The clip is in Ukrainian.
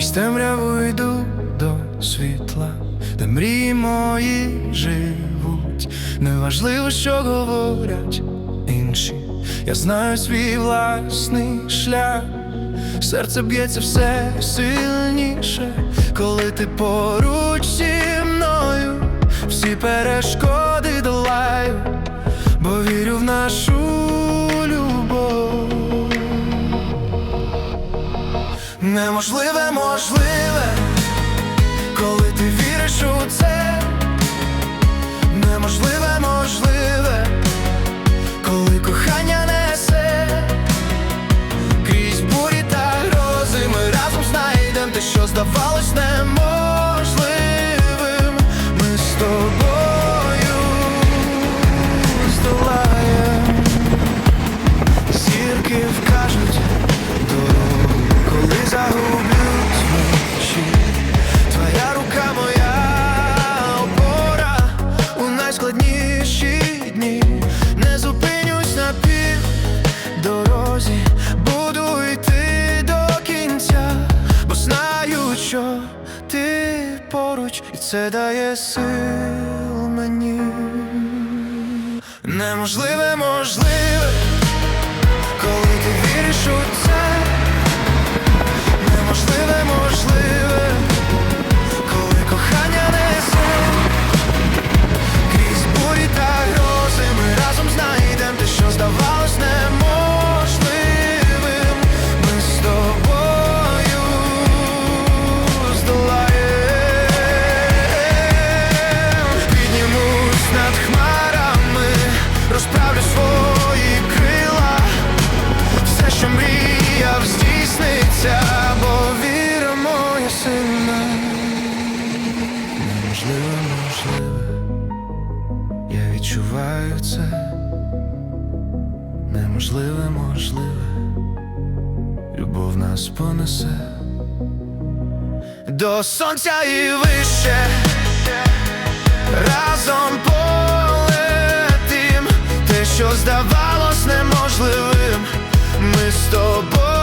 темряву йду до світла, де мрії мої живуть. Неважливо, що говорять інші. Я знаю свій власний шлях. Серце б'ється все сильніше, коли ти поруч зі мною, всі перешкоди долаю, бо вірю в нашу Неможливе, можливе, коли ти віриш у це, поруч, і це дає сил мені. Неможливе, можливе, коли ти віриш у це, моя сильна. Неможливо, можливе. Я відчуваю це неможливе, можливе, любов нас понесе до сонця і вище, разом полетим, те, що здавалось неможливим, ми з тобою.